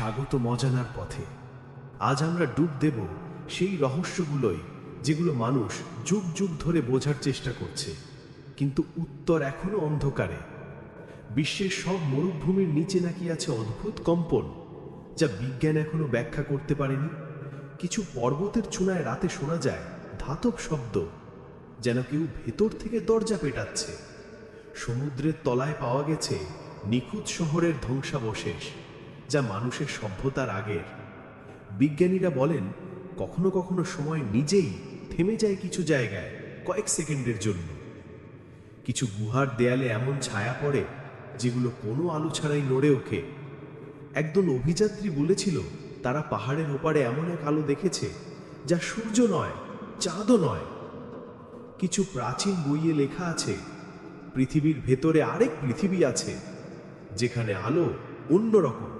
স্বাগত মজানার পথে। আজ আমরা ডুব দেব সেই রহস্যগুলোই যেগুলো মানুষ যুগ যুগ ধরে বোঝার চেষ্টা করছে। কিন্তু উত্তর এখনও অন্ধকারে। বিশ্বের সব মরুভূমির নিচে নাকি আছে অদ্ভুত কম্পন, যা বিজ্ঞান এখনও ব্যাখ্যা করতে পারেনি। কিছু পর্বতের চূড়ায় রাতে শোনা যায় ধাতব শব্দ, যেন কেউ ভেতর থেকে দরজা পেটাচ্ছে। সমুদ্রের তলায় পাওয়া গেছে নিখুঁত শহরের ধ্বংসাবশেষ। যা মানুষের সভ্যতার আগের। বিজ্ঞানীরা বলেন, কখনো কখনো সময় নিজেই থেমে যায় কিছু জায়গায় কয়েক সেকেন্ডের জন্য। কিছু গুহার দেয়ালে এমন ছায়া পড়ে, যেগুলো কোনো আলো ছাড়াই নড়ে ওঠে। একদল অভিযাত্রী বলেছিল, তারা পাহাড়ের ওপারে এমন এক আলো দেখেছে, যা সূর্য নয়, চাঁদও নয়। কিছু প্রাচীন বইয়ে লেখা আছে, পৃথিবীর ভেতরে আরেক পৃথিবী আছে, যেখানে আলো অন্যরকম।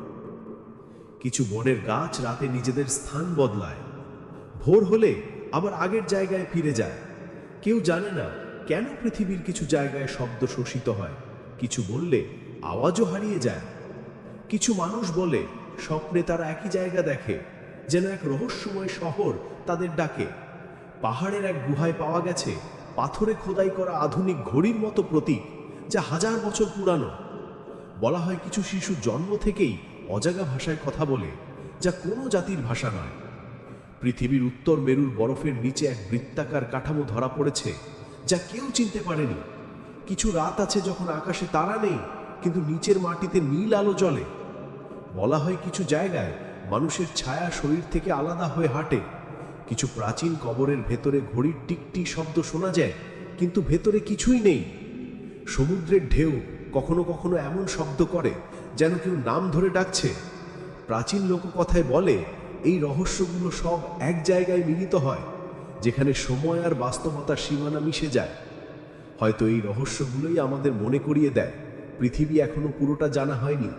কিছু বনের গাছ রাতে নিজেদের স্থান বদলায়। ভোর হলে আবার আগের জায়গায় ফিরে যায়। কেউ জানে না কেন পৃথিবীর কিছু জায়গায় শব্দ শোষিত হয়। কিছু বললে আওয়াজও হারিয়ে যায়। কিছু মানুষ বলে, স্বপ্নে তারা একই জায়গা দেখে, যেন এক রহস্যময় শহর তাদের ডাকে। পাহাড়ের এক গুহায় পাওয়া গেছে পাথরে খোদাই করা আধুনিক ঘড়ির মতো প্রতীক, যা হাজার বছর পুরানো। বলা হয় কিছু শিশু জন্ম থেকেই অজাগা ভাষায় কথা বলে, যা কোনো জাতির ভাষা নয়। পৃথিবীর উত্তর মেরুর বরফের নিচে এক বৃত্তাকার কাঠামো ধরা পড়েছে, যা কেউ চিনতে পারেনি। কিছু রাত আছে যখন আকাশে তারা নেই, কিন্তু নিচের মাটিতে নীল আলো জ্বলে। বলা হয় কিছু জায়গায় মানুষের ছায়া শরীর থেকে আলাদা হয়ে হাঁটে। কিছু প্রাচীন কবরের ভেতরে ঘড়ির টিকটি শব্দ শোনা যায়, কিন্তু ভেতরে কিছুই নেই। সমুদ্রের ঢেউ কখনো কখনো এমন শব্দ করে যেন কেউ নাম ধরে ডাকছে। প্রাচীন লোককথায় বলে, এই রহস্যগুলো সব এক জায়গায় মিলিত হয়, যেখানে সময় আর বাস্তবতার সীমানা মিশে যায়। হয়তো এই রহস্যগুলোই আমাদের মনে করিয়ে দেয়, পৃথিবী এখনও পুরোটা জানা হয়নি।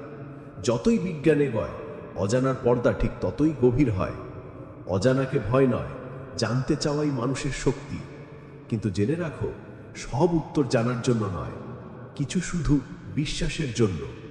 যতই বিজ্ঞানে গয়, অজানার পর্দা ঠিক ততই গভীর হয়। অজানাকে ভয় নয়, জানতে চাওয়াই মানুষের শক্তি। কিন্তু জেনে রাখো, সব উত্তর জানার জন্য নয়, কিছু শুধু বিশ্বাসের জন্য।